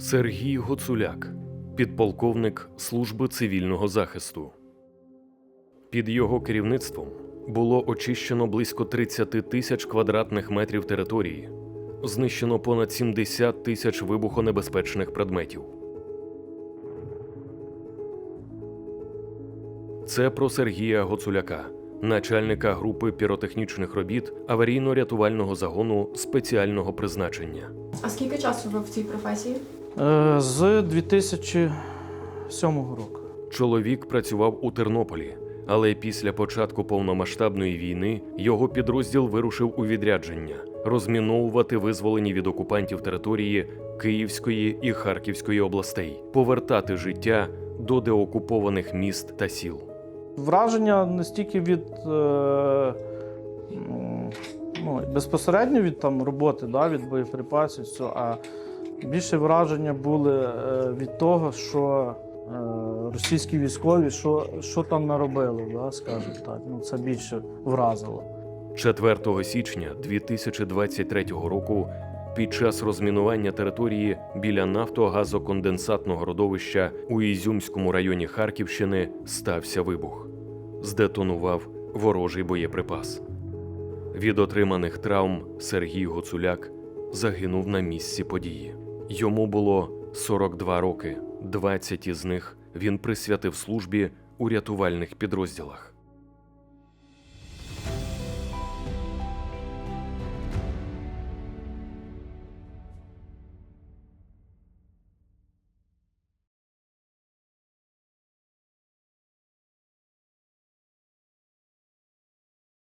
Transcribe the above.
Сергій Гоцуляк, підполковник Служби цивільного захисту. Під його керівництвом було очищено близько 30 тисяч квадратних метрів території, знищено понад 70 тисяч вибухонебезпечних предметів. Це про Сергія Гоцуляка, начальника групи піротехнічних робіт аварійно-рятувального загону спеціального призначення. А скільки часу ви в цій професії? Е, З 2007 року. Чоловік працював у Тернополі, але після початку повномасштабної війни його підрозділ вирушив у відрядження розміновувати визволені від окупантів території Київської і Харківської областей, повертати життя до деокупованих міст та сіл. Враження не стільки від е, ну, безпосередньо від там, роботи, да, від боєприпасів, все, а більше враження були е, від того, що е, російські військові, що, що там наробили, да, скажімо так. Ну, це більше вразило. 4 січня 2023 року під час розмінування території біля нафтогазоконденсатного родовища у Ізюмському районі Харківщини стався вибух. Здетонував ворожий боєприпас. Від отриманих травм Сергій Гоцуляк загинув на місці події. Йому було 42 роки, 20 із них він присвятив службі у рятувальних підрозділах.